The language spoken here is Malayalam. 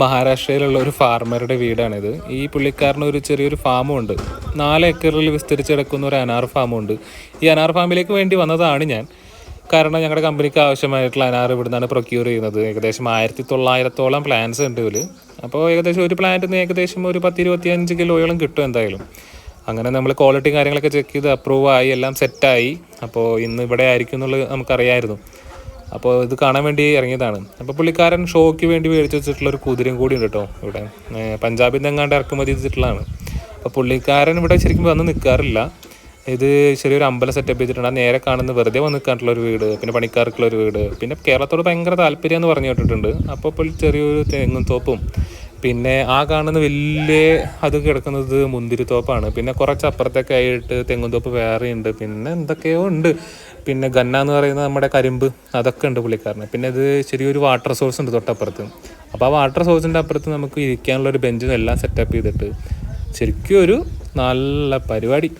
മഹാരാഷ്ട്രയിലുള്ള ഒരു ഫാർമറുടെ വീടാണിത്. ഈ പുള്ളിക്കാരന് ഒരു ചെറിയൊരു ഫാമും ഉണ്ട്. നാല് ഏക്കറിൽ വിസ്തരിച്ച് കിടക്കുന്ന ഒരു അനാർ ഫാമും ഉണ്ട്. ഈ അനാർ ഫാമിലേക്ക് വേണ്ടി വന്നതാണ് ഞാൻ. കാരണം ഞങ്ങളുടെ കമ്പനിക്ക് ആവശ്യമായിട്ടുള്ള അനാർ ഇവിടെ നിന്നാണ് പ്രൊക്യൂർ ചെയ്യുന്നത്. ഏകദേശം ആയിരത്തി തൊള്ളായിരത്തോളം പ്ലാന്റ്സ് ഉണ്ട് ഇതിൽ അപ്പോൾ ഏകദേശം ഒരു പ്ലാന്റിൽ നിന്ന് ഏകദേശം ഒരു പത്ത് ഇരുപത്തിയഞ്ച് കിലോയോളം കിട്ടും എന്തായാലും. അങ്ങനെ നമ്മൾ ക്വാളിറ്റി കാര്യങ്ങളൊക്കെ ചെക്ക് ചെയ്ത് അപ്രൂവായി എല്ലാം സെറ്റായി അപ്പോൾ ഇന്ന് ഇവിടെ ആയിരിക്കും എന്നുള്ളത് നമുക്കറിയായിരുന്നു. അപ്പോൾ ഇത് കാണാൻ വേണ്ടി ഇറങ്ങിയതാണ്. അപ്പോൾ പുള്ളിക്കാരൻ ഷോയ്ക്ക് വേണ്ടി മേടിച്ച് വെച്ചിട്ടുള്ള ഒരു കുതിരയും കൂടി ഉണ്ട് കേട്ടോ ഇവിടെ. പഞ്ചാബിൽ നിന്നെങ്ങാണ്ട് ഇറക്കുമതി ചെയ്തിട്ടുള്ളതാണ്. അപ്പോൾ പുള്ളിക്കാരൻ ഇവിടെ ശരിക്കും വന്ന് നിൽക്കാറില്ല ഇത് ചെറിയൊരു അമ്പലം സെറ്റപ്പ് ചെയ്തിട്ടുണ്ട്. ആ നേരെ കാണുന്ന വെറുതെ വന്ന് നിൽക്കാനുള്ള ഒരു വീട് പിന്നെ പണിക്കാർക്കുള്ള ഒരു വീട് പിന്നെ കേരളത്തോട് ഭയങ്കര താല്പര്യം എന്ന് പറഞ്ഞു കേട്ടിട്ടുണ്ട്. അപ്പോൾ ചെറിയൊരു തെങ്ങും തോപ്പും പിന്നെ ആ കാണുന്ന വലിയ അത് കിടക്കുന്നത് മുന്തിരിത്തോപ്പാണ് പിന്നെ കുറച്ച് അപ്പുറത്തൊക്കെ ആയിട്ട് തെങ്ങുംതോപ്പ് വേറെ ഉണ്ട്. പിന്നെ എന്തൊക്കെയോ ഉണ്ട്. പിന്നെ ഗന്ന എന്ന് പറയുന്ന നമ്മുടെ കരിമ്പ് അതൊക്കെ ഉണ്ട് പുള്ളിക്കാരന്. പിന്നെ ഇത് ചെറിയൊരു വാട്ടർ സോഴ്സ് ഉണ്ട് തൊട്ടപ്പുറത്ത്. അപ്പോൾ ആ വാട്ടർ സോഴ്സിന്റെ അപ്പുറത്ത് നമുക്ക് ഇരിക്കാനുള്ള ഒരു ബെഞ്ചും എല്ലാം സെറ്റപ്പ് ചെയ്തിട്ട് ശരിക്കും ഒരു നല്ല പരിപാടി.